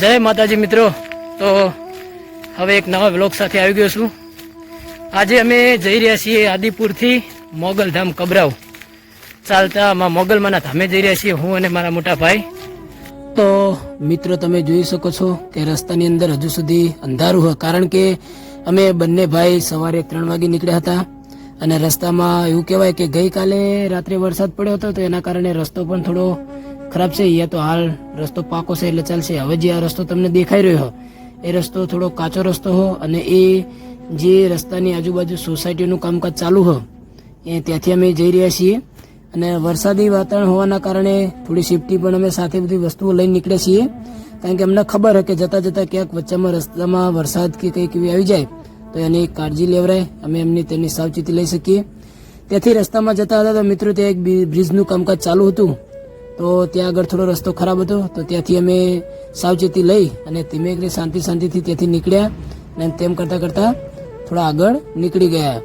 જય માતાજી મિત્રો. તો હવે એક નવા વ્લોગ સાથે આવી ગયો છું. આજે અમે જઈ રહ્યા છીએ આદિપુરથી મોગલધામ કબરાવ. ચાલતા માં મોગલમાના ધામે જઈ રહ્યા છીએ હું અને મારા મોટા ભાઈ. તો મિત્રો, તમે જોઈ શકો છો કે રસ્તાની અંદર હજુ સુધી અંધારું હોય, કારણ કે અમે બંને ભાઈ સવારે ત્રણ વાગે નીકળ્યા હતા અને રસ્તામાં એવું કહેવાય કે ગઈકાલે રાત્રે વરસાદ પડ્યો હતો, તો એના કારણે રસ્તો પણ થોડો ખરાબ છે અહીંયા તો હાલ રસ્તો પાકો છે એટલે ચાલશે. હવે જે આ રસ્તો તમને દેખાઈ રહ્યો એ રસ્તો થોડો કાચો રસ્તો હો અને એ જે રસ્તાની આજુબાજુ સોસાયટીનું કામકાજ ચાલુ હો, એ ત્યાંથી અમે જઈ રહ્યા છીએ. અને વરસાદી વાતાવરણ હોવાના કારણે થોડી સેફટી પણ અમે સાથે બધી વસ્તુઓ લઈને નીકળ્યા છીએ. કારણ કે અમને ખબર કે જતા જતા ક્યાંક વચ્ચેમાં રસ્તામાં વરસાદ કે કંઈક એવી આવી જાય, તો એની કાળજી લેવરાય. અમે એમની તેની સાવચેતી લઈ શકીએ. ત્યાંથી રસ્તામાં જતા હતા તો મિત્રો ત્યાં એક બ્રિ- બ્રિજનું કામકાજ ચાલુ હતું. તો ત્યાં આગળ થોડો રસ્તો ખરાબ હતો, તો ત્યાંથી અમે સાવચેતી લઈ અને ધીમે ધીમે શાંતિ શાંતિથી ત્યાંથી નીકળ્યા અને તેમ કરતાં કરતાં થોડા આગળ નીકળી ગયા.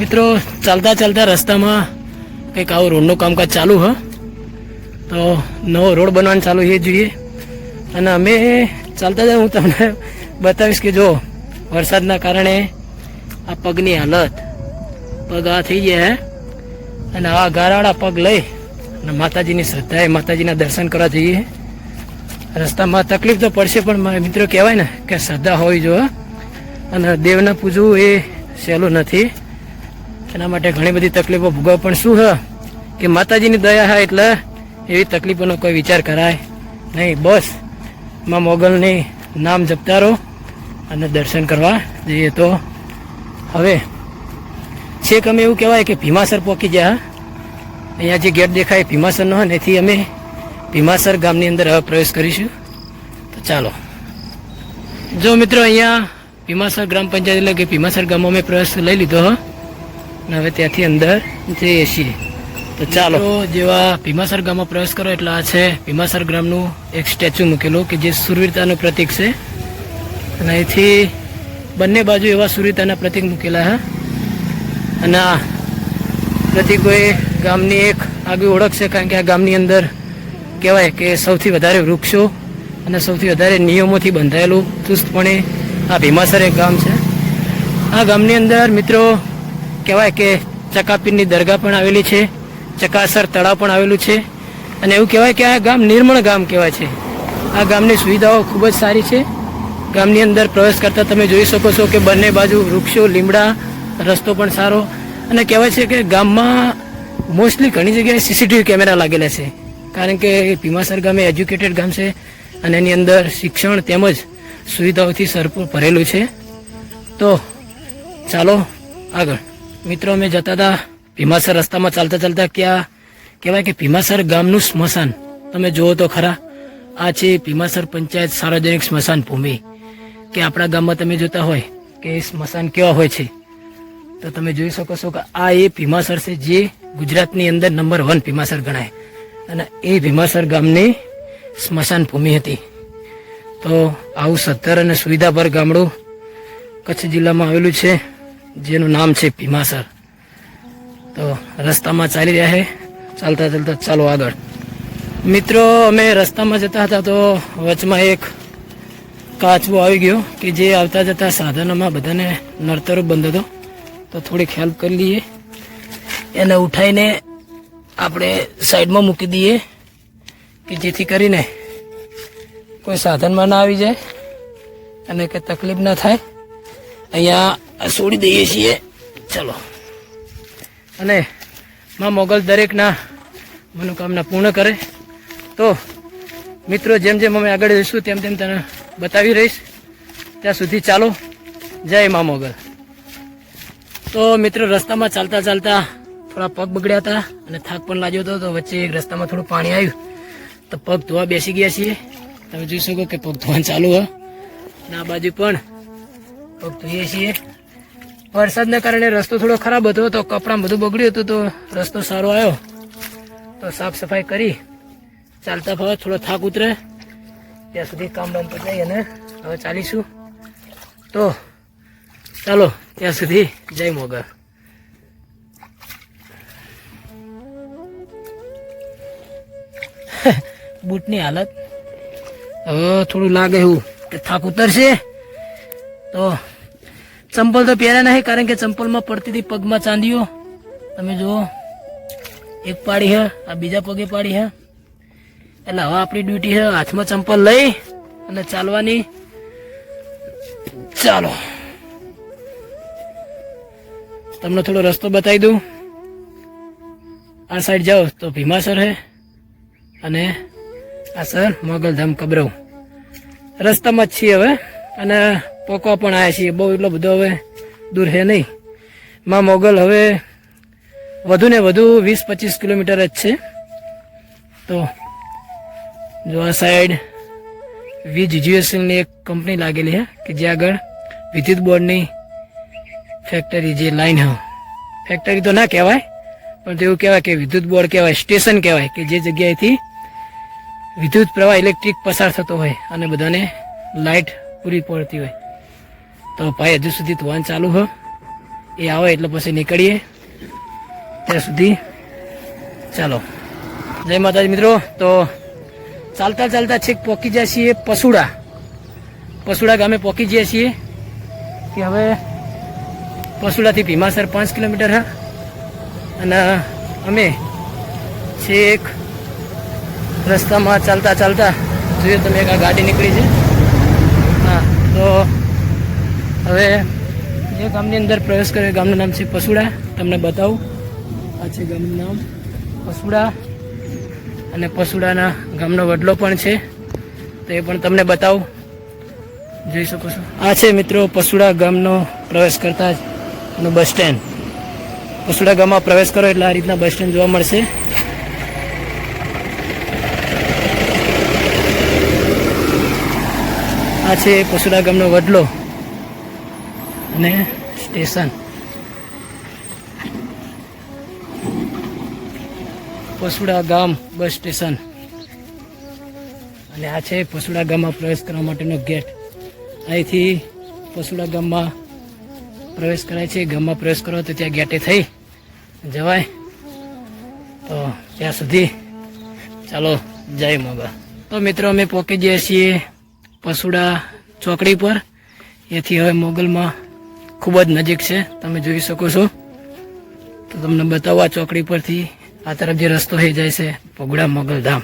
મિત્રો, ચાલતા ચાલતા રસ્તામાં કંઈક આવું રોડનું કામકાજ ચાલુ હ. તો નવો રોડ બનવાનું ચાલુ એ જોઈએ. અને અમે ચાલતા જ હું તમને બતાવીશ કે જો વરસાદના કારણે આ પગની હાલત. પગ આ થઈ ગયા અને આ ગારાવાળા પગ લઈ અને માતાજીની શ્રદ્ધાએ માતાજીના દર્શન કરવા જઈએ રસ્તામાં તકલીફ તો પડશે, પણ મિત્રો કહેવાય ને કે શ્રદ્ધા હોવી જોઈએ અને દેવને પૂજવું એ સહેલું નથી. એના માટે ઘણી બધી તકલીફો ભોગવવા પણ શું હ? કે માતાજીની દયા હા એટલે એવી તકલીફોનો કોઈ વિચાર કરાય નહીં. બસ, માં મોગલની નામ જપતા રહો અને દર્શન કરવા જઈએ તો. હવે છેક અમે એવું કહેવાય કે ભીમાસર પહોંચી ગયા અહીંયા જે ગેટ દેખાય ભીમાસરનો હોય એથી અમે ભીમાસર ગામની અંદર હવે પ્રવેશ કરીશું. તો ચાલો. જો મિત્રો અહીંયા ભીમાસર ગ્રામ પંચાયત એટલે કે ભીમાસર ગામમાં અમે પ્રવેશ લઈ લીધો અને હવે ત્યાંથી અંદર જઈએ છીએ. તો ચાલો. જેવા ભીમાસર ગામમાં પ્રવેશ કરો એટલે આ છે ભીમાસર ગ્રામનું એક સ્ટેચ્યુ મૂકેલું કે જે સુરવીરતાનું પ્રતીક છે. અને અહીંથી બંને બાજુ એવા સુરિતાના પ્રતીક મૂકેલા હા અને આ પ્રતીકો એ ગામની એક આગવી ઓળખ છે, કારણ કે આ ગામની અંદર કહેવાય કે સૌથી વધારે વૃક્ષો અને સૌથી વધારે નિયમોથી બંધાયેલું ચુસ્તપણે આ ભીમાસર એક ગામ છે. આ ગામની અંદર મિત્રો કહેવાય કે ચકાપીરની દરગાહ પણ આવેલી છે, ચકાસર તળાવ પણ આવેલું છે, અને એવું કહેવાય કે આ ગામ નિર્મળ ગામ કહેવાય છે. આ ગામની સુવિધાઓ ખૂબ જ સારી છે. ગામની અંદર પ્રવેશ કરતા તમે જોઈ શકો છો કે બંને બાજુ વૃક્ષો, લીમડા, રસ્તો પણ સારો. અને કહેવાય છે કે ગામમાં મોસ્ટલી ઘણી જગ્યાએ સીસીટીવી કેમેરા લાગેલા છે. કારણ કે ભીમાસર ગામ એજ્યુકેટેડ ગામ છે અને એની અંદર શિક્ષણ તેમજ સુવિધાઓથી સરપૂર ભરેલું છે. તો ચાલો આગળ. મિત્રો, અમે જતા હતા ભીમાસર રસ્તામાં ચાલતા ચાલતા ક્યાં કહેવાય કે ભીમાસર ગામનું સ્મશાન. તમે જુઓ તો ખરા, આ છે ભીમાસર પંચાયત સાર્વજનિક સ્મશાન ભૂમિ. કે આપણા ગામમાં તમે જોતા હોય કે સ્મશાન કેવા હોય છે, તો તમે જોઈ શકો છો કે આ એ ભીમાસર છે જે ગુજરાતની અંદર નંબર વન ભીમાસર ગણાય. અને એ ભીમાસર ગામની સ્મશાન ભૂમિ હતી. તો આવું સત્તર અને સુવિધાભર ગામડું કચ્છ જિલ્લામાં આવેલું છે, જેનું નામ છે ભીમાસર. તો રસ્તામાં ચાલી રહ્યા છે. ચાલતા ચાલતા ચાલો આગળ. મિત્રો, અમે રસ્તામાં જતા હતા તો વચમાં એક કાચબો આવી ગયો કે જે આવતા જતા સાધનોમાં બધાને નડતરો બંધ હતો. તો થોડીક હેલ્પ કરી લઈએ. એને ઉઠાઈને આપણે સાઈડમાં મૂકી દઈએ કે જેથી કરીને કોઈ સાધનમાં ના આવી જાય અને કે તકલીફ ના થાય. અહીંયા છોડી દઈએ છીએ. ચલો. અને માં મોગલ દરેકના મનોકામના પૂર્ણ કરે. તો મિત્રો, જેમ જેમ અમે આગળ જઈશું તેમ તેમ તને બતાવી રહીશ. ત્યાં સુધી ચાલો. જય મા મોગલ. તો મિત્રો, રસ્તામાં ચાલતા ચાલતા થોડા પગ બગડ્યા હતા અને થાક પણ લાગ્યો હતો. તો વચ્ચે એક રસ્તામાં થોડું પાણી આવ્યું. તો પગ ધોવા બેસી ગયા છીએ. તમે જોઈ શકો કે પગ ધોવાનું ચાલુ હોય. ના બાજુ પણ પગ ધોઈએ છીએ. વરસાદના કારણે રસ્તો થોડો ખરાબ હતો, તો કપડાં બધું બગડ્યું હતું, તો રસ્તો સારો આવ્યો. તો સાફ સફાઈ કરી ચાલતા ફાવે થોડો થાક ઉતરે. ત્યાં સુધી કામ બામ પતાવી અને હવે ચાલીશું. તો ચાલો, ત્યાં સુધી જય મોગર. બૂટની હાલત હવે થોડું લાગે એવું કે થાક ઉતરશે. તો ચંપલ તો પહેર્યા નહીં, કારણ કે ચંપલમાં પડતી હતી પગમાં ચાંદીઓ. તમે જુઓ, એક પાડી હે, આ બીજા પગે પાડી હા. એટલે હવે આપણી ડ્યુટી છે હાથમાં ચંપલ લઈ અને ચાલવાની. ચાલો. તમને થોડો રસ્તો બતાવી દઉં. આ સાઈડ જાઓ તો ભીમાસર હે અને આ સર મોગલધામ કબરવ. રસ્તામાં જ છીએ હવે અને પોકો પણ આવ્યા છીએ. બહુ એટલો બધો હવે દૂર હે નહીં. માં મોગલ હવે વધુ ને વધુ વીસ પચીસ કિલોમીટર જ છે. તો જો આ સાઈડ વીજ જીએસએલની એક કંપની લાગેલી છે કે જે આગળ વિદ્યુત બોર્ડની ફેક્ટરી જે લાઈન હા. ફેક્ટરી તો ના કહેવાય, પણ તો એવું કહેવાય કે વિદ્યુત બોર્ડ કહેવાય સ્ટેશન કહેવાય, કે જે જગ્યાએથી વિદ્યુત પ્રવાહ ઇલેક્ટ્રિક પસાર થતો હોય અને બધાને લાઇટ પૂરી પડતી હોય. તો ભાઈ, હજુ સુધી ધોવાન ચાલુ હોય એ આવે એટલે પછી નીકળીએ. ત્યાં સુધી ચાલો. જય માતાજી મિત્રો, તો ચાલતા ચાલતા છેક પહોંચી જાય છીએ પસુડા. પસુડા ગામે પહોંચી જઈએ છીએ કે હવે પસુડાથી ભીમાસર પાંચ કિલોમીટર હા. અને અમે છેક રસ્તામાં ચાલતા ચાલતા જોઈએ તમે એક આ ગાડી નીકળી છે. હા, તો હવે જે ગામની અંદર પ્રવેશ કર્યો ગામનું નામ છે પસુડા. તમને બતાવું. આ છે ગામનું નામ પસુડા. અને પસુડાના ગામનો વડલો પણ છે. તો એ પણ તમને બતાવું. જોઈ શકો છો. આ છે મિત્રો પસુડા ગામનો પ્રવેશ કરતા જ એનું બસ સ્ટેન્ડ. પસુડા ગામમાં પ્રવેશ કરો એટલે આ રીતના બસ સ્ટેન્ડ જોવા મળશે. આ છે પસુડા ગામનો વડલો અને સ્ટેશન. પસુડા ગામ બસ સ્ટેશન. અને આ છે પસુડા ગામમાં પ્રવેશ કરવા માટેનો ગેટ. અહીંથી પસુડા ગામમાં પ્રવેશ કરાય છે. ગામમાં પ્રવેશ કરો તો ત્યાં ગેટે થઈ જવાય. તો ત્યાં સુધી ચાલો જય મોગા તો મિત્રો, અમે પહોંચી જઈએ છીએ પસુડા ચોકડી પર. એથી હવે મોગલમાં ખૂબ જ નજીક છે. તમે જોઈ શકો છો. તો તમને બતાવવા ચોકડી પરથી આ તરફ જે રસ્તો થઈ જાય છે પગુડા મોગલધામ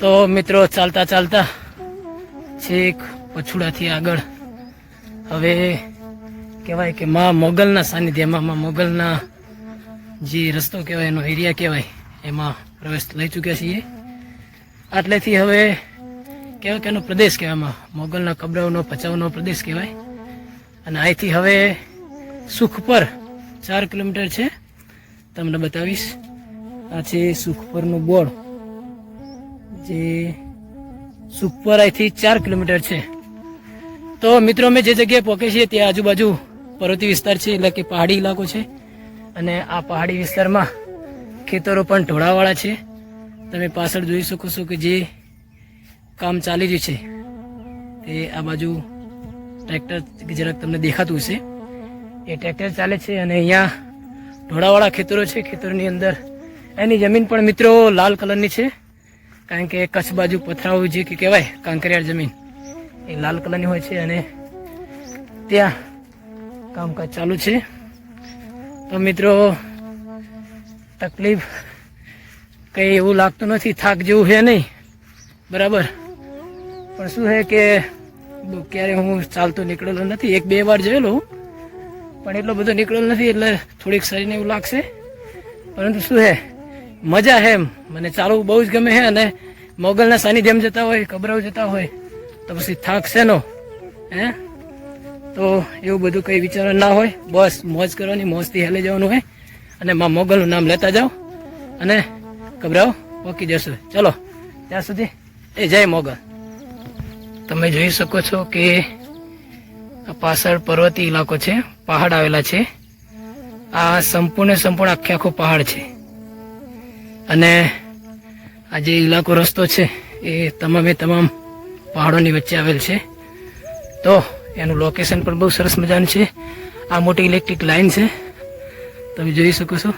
તો મિત્રો, ચાલતા ચાલતા છેક પછુડાથી આગળ. હવે કહેવાય કે માં મોગલના સાનિધ્યમાં, માં મોગલના જે રસ્તો કહેવાય, એનો એરિયા કહેવાય, એમાં પ્રવેશ લઈ ચૂક્યા છીએ. આટલેથી હવે કહેવાય કે એનો પ્રદેશ કહેવામાં મોગલના કબડાઓનો પચાવનો પ્રદેશ કહેવાય. અને અહીંથી હવે સુખ પર ચાર કિલોમીટર છે. તમને બતાવીશ. આ છે સુખપરનું બોર્ડ. જે સુખપર અહીંથી ચાર કિલોમીટર છે. તો મિત્રો, અમે જે જગ્યાએ પહોંચે છીએ, ત્યાં આજુબાજુ પર્વતી વિસ્તાર છે, એટલે કે પહાડી ઇલાકો છે. અને આ પહાડી વિસ્તારમાં ખેતરો પણ ઢોળાવાળા છે. તમે પાછળ જોઈ શકો છો કે જે કામ ચાલી રહ્યું છે. તે આ બાજુ ટ્રેક્ટર જરાક તમને દેખાતું હશે. એ ટ્રેક્ટર ચાલે છે અને અહીંયા ઢોળાવાળા ખેતરો છે. ખેતરોની અંદર એની જમીન પણ મિત્રો લાલ કલરની છે. કારણ કે કચ્છ બાજુ પથરાઓ જે કે કહેવાય, કાંકરિયાળ જમીન, એ લાલ કલરની હોય છે અને ત્યાં કામકાજ ચાલુ છે. તો મિત્રો, તકલીફ કંઈ એવું લાગતું નથી. થાક જેવું છે નહીં. બરાબર? પણ શું છે કે ક્યારે હું ચાલતો નીકળેલો નથી. એક બે વાર જોયેલો. પણ એટલો બધો નીકળેલો નથી એટલે થોડીક શરીરને એવું લાગશે. પરંતુ શું છે, મજા છે એમ. મને ચાલવું બહુ જ ગમે છે અને મોગલના સાનિધ્યમ જતા હોય કબરાવ જતા હોય, તો પછી થાક છે નો. હે? તો એવું બધું કંઈ વિચાર ના હોય. બસ, મોજ કરવાની, મોજથી હેલે જવાનું હોય અને માં મોગલનું નામ લેતા જાઓ. અને કબરાવ પોકી જશો. ચલો, ત્યાં સુધી, એ જય મોગલ. તમે જોઈ શકો છો કે આ પાછળ પર્વતી ઇલાકો છે, પહાડ આવેલા છે. આ સંપૂર્ણ સંપૂર્ણ આખે આખો પહાડ છે. અને આ જે ઇલાકો રસ્તો છે, એ તમામે તમામ પહાડોની વચ્ચે આવેલ છે. તો એનું લોકેશન પણ બહુ સરસ મજાનું છે. આ મોટી ઇલેક્ટ્રિક લાઇન છે. તમે જોઈ શકો છો.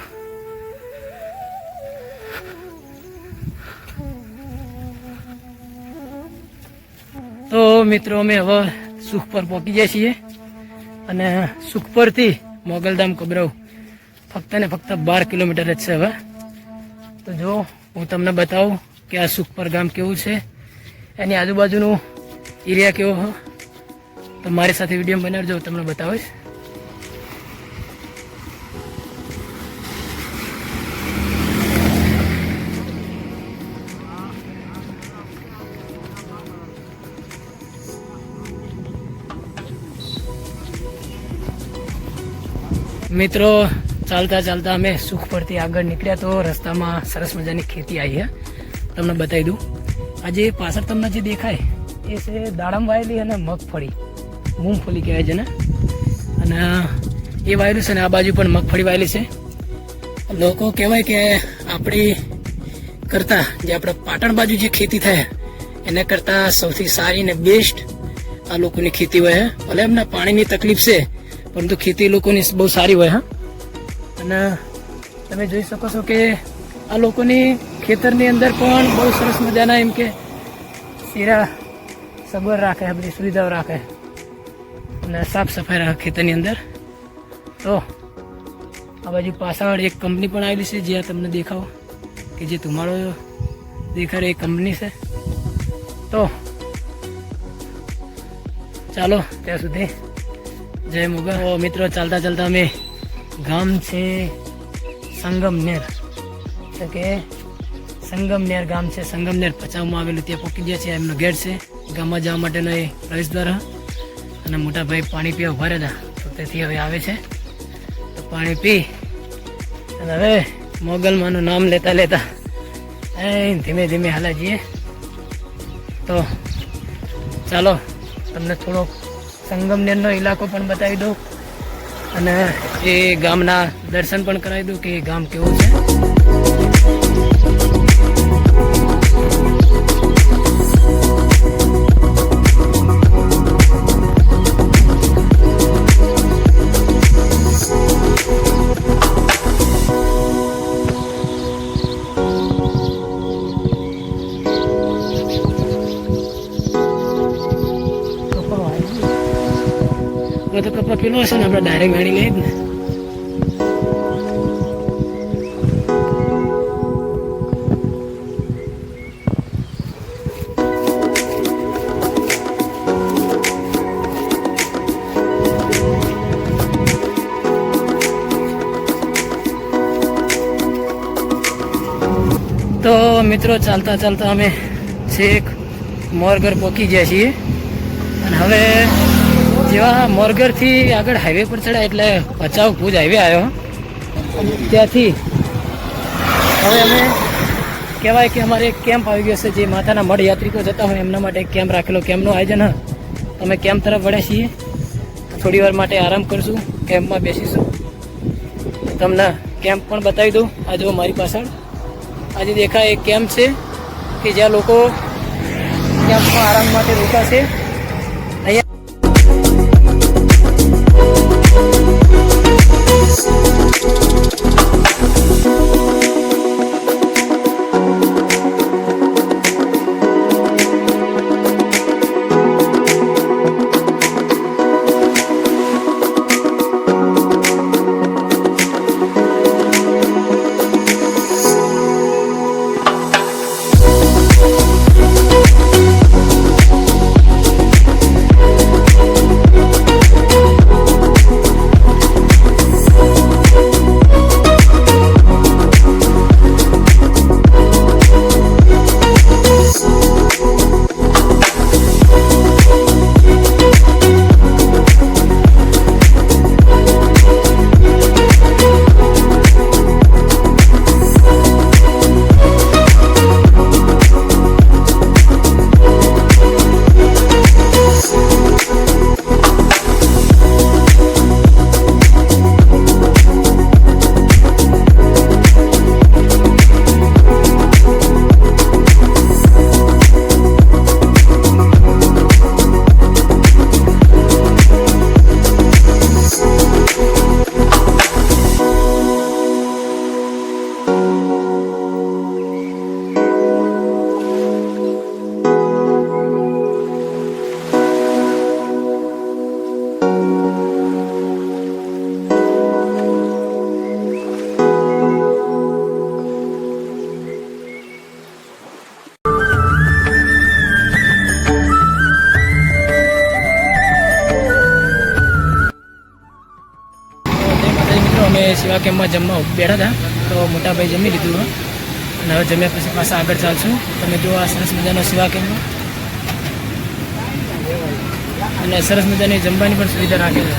તો મિત્રો, અમે હવે સુખ પર પહોંચી જાય છીએ અને સુખ પરથી મોગલધામ કબરવ ફક્ત ને ફક્ત બાર કિલોમીટર જ છે હવે. તો જો, હું તમને બતાવું કે આ સુખપર ગામ કેવું છે. એની આજુબાજુનું એરિયા કેવો હો? તો મારી સાથે વીડિયો બનાવજો તમને બતાવીશ. મિત્રો, ચાલતા ચાલતા અમે સુખ પરથી આગળ નીકળ્યા તો રસ્તામાં સરસ મજાની ખેતી આવી છે તમને બતાવી દઉં. આજે પાછળ તમને જે દેખાય, એ છે દાડમ વાયેલી અને મગફળી. મૂંગફળી કહેવાય છે ને અને એ વાયેલું છે ને, આ બાજુ પણ મગફળી વાયેલી છે. લોકો કહેવાય કે આપણી કરતાં જે આપણે પાટણ બાજુ જે ખેતી થાય, એના કરતાં સૌથી સારી ને બેસ્ટ આ લોકોની ખેતી હોય છે ભલે એમને પાણીની તકલીફ છે પરંતુ ખેતી લોકોની બહુ સારી હોય, હા. અને તમે જોઈ શકો છો કે આ લોકોની ખેતરની અંદર પણ બહુ સરસ મજાના એમ કે શીરા સગવડ રાખે, આ બધી સુવિધાઓ રાખે. અને સાફ સફાઈ રાખે ખેતરની અંદર. તો આ બાજુ પાછળ એક કંપની પણ આવેલી છે જ્યાં તમને દેખાવ, કે જે તમારો દેખાડે એ કંપની છે. તો ચાલો, ત્યાં સુધી જય મુગા મિત્રો, ચાલતા ચાલતા અમે ગામ છે સંગમનેર. એટલે કે સંગમનેર ગામ છે. સંગમનેર પચાવમાં આવેલું ત્યાં પોકી ગયા છે એમનો ગેટ છે. ગામમાં જવા માટેનો એ પ્રવેશ દ્વારા. અને મોટા ભાઈ પાણી પીવા ઊભા રહેતા હતા તો તેથી હવે આવે છે. તો પાણી પી. અને હવે મોગલમાંનું નામ લેતા લેતા એ ધીમે ધીમે હાલા જઈએ તો ચાલો, તમને થોડોક સંગમનેરનો ઇલાકો પણ બતાવી દઉં. અને એ ગામના દર્શન પણ કરાવી દઉં કે એ ગામ કેવું છે. તો પેલો હશે ને આપણે ડાયરેક્ટ ગાડી લઈએ જ ને તો મિત્રો, ચાલતા ચાલતા અમે છેક મોરગર પહોંચી ગયા છીએ. અને હવે જેવા મોરગરથી આગળ હાઈવે પર ચડ્યા એટલે ભચાઉ ભુજ હાઈવે આવ્યો. ત્યાંથી હવે અમે કહેવાય કે અમારે એક કેમ્પ આવી ગયો છે જે માતાના મઢ યાત્રિકો જતા હોય એમના માટે કેમ્પ રાખેલો. કેમ્પનું આયોજન. અમે કેમ્પ તરફ વળ્યા છીએ. થોડી વાર માટે આરામ કરશું કેમ્પમાં બેસીશું. તમને કેમ્પ પણ બતાવી દઉં. આ જો મારી પાછળ. આજે દેખાય એક કેમ્પ છે કે જ્યાં લોકો કેમ્પમાં આરામ માટે રોકાશે. સેવા કેમ્પમાં જમવા બેઠા હતા. તો મોટાભાઈ જમી લીધું અને હવે જમ્યા પછી પાછા આગળ ચાલશું. તમે જો આ સરસ મજાનો સેવા કેમ્પ અને સરસ મજાની જમવાની પણ સુવિધા રાખેલી.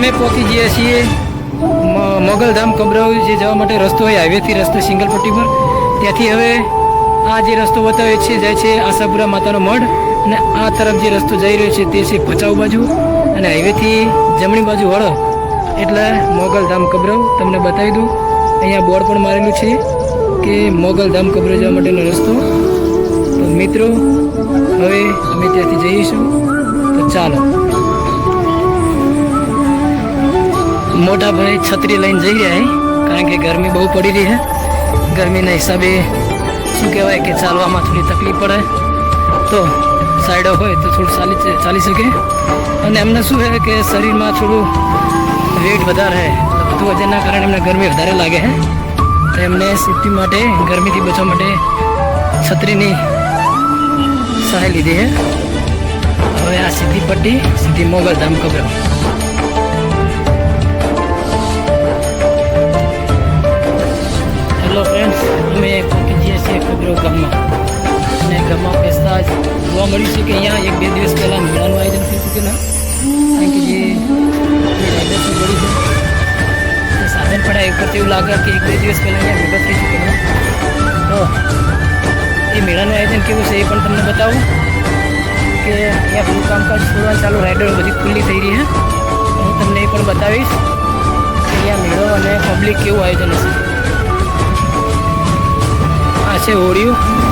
અમે પહોંચી જઈએ છીએ મોગલધામ કબરાવ જે જવા માટે રસ્તો હોય, હાઈવેથી રસ્તો સિંગલ પટ્ટી પર ત્યાંથી હવે આ જે રસ્તો બતાવે છે, જાય છે આશાપુરા માતાનો મઢ, અને આ તરફ જે રસ્તો જઈ રહ્યો છે તે છે ભચાઉ બાજુ, અને હાઈવેથી જમણી બાજુ વળો એટલે મોગલધામ કબરાવ તમને બતાવી દઉં. અહીંયા બોર્ડ પણ મારેલું છે કે મોગલધામ કબરાવ જવા માટેનો રસ્તો. તો મિત્રો, હવે અમે ત્યાંથી જઈશું. તો ચાલો. મોટા ભાઈ છત્રી લઈને જઈ રહ્યા કારણ કે ગરમી બહુ પડી રહી છે ગરમીના હિસાબે શું કહેવાય કે ચાલવામાં થોડી તકલીફ પડે. તો સાઈડો હોય તો થોડું ચાલી ચાલી શકે. અને એમને શું છે કે શરીરમાં થોડું વેટ વધારે છે બધું વજનના કારણે એમને ગરમી વધારે લાગે છે તો એમને સેફ્ટી માટે, ગરમીથી બચવા માટે છત્રીની સહાય લીધી છે હવે આ સીધી પટ્ટી, સીધી મોગલધામ કબરાવ હેલો ફ્રેન્ડ્સ અમે પહોંચી જઈએ છીએ ખબરો ગામમાં. અને ગામમાં બેસતા જ જોવા મળ્યું છે કે અહીંયા એક બે દિવસ પહેલાં મેળાનું આયોજન થયું હતું કે ના? કારણ કે જે જે રાઇડર્સો ગળી છે સાધન પડ્યા એ ઉપરથી એવું લાગે કે એક બે દિવસ પહેલાં અહીંયા ભેગા થઈ ચૂકેલા તો એ મેળાનું આયોજન કેવું છે એ પણ તમને બતાવું કે અહીંયા બધું કામકાજ થોડા ચાલુ રાઇડરો બધી ખુલ્લી થઈ રહી છે. હું તમને એ પણ બતાવીશ અહીંયા મેળો અને પબ્લિક કેવું આયોજન હશે. આ છે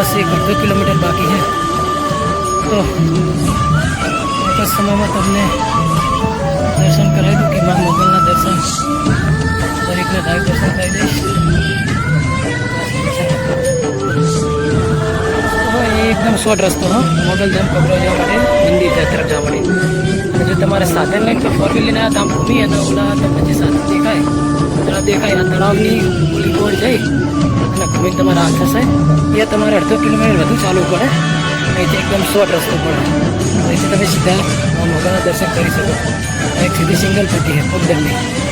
બસ એક અડધો કિલોમીટર બાકી છે તો એક જ સમયમાં તમને દર્શન કરાવી દઉં કે મા મોગલના દર્શન દરેકને લાઈવ દર્શન કરી દઈશ હવે એ એકદમ શોર્ટ રસ્તો હા મોગલધામ કબરો જવા માટે મંદિર તરફ જવા માટે અને જો તમારે સાધન લઈને કે ફોર વ્હીલ લઈને આવ્યા તો આમ ઘૂમી અને ઓલા તમને જે સાધન દેખાય તળાવ દેખાય આ તળાવની ઓલી ગોળ જઈ અને ઘૂમીને તમારે આ થશે એ તમારે અડધો કિલોમીટર વધુ ચાલવું પડે. અહીંથી એકદમ શોર્ટ રસ્તો પડે. અહીંથી તમે સીધા મોગાના દર્શન કરી શકો. એક સીધી સિંગલ પટ્ટી છે, પગદંડી.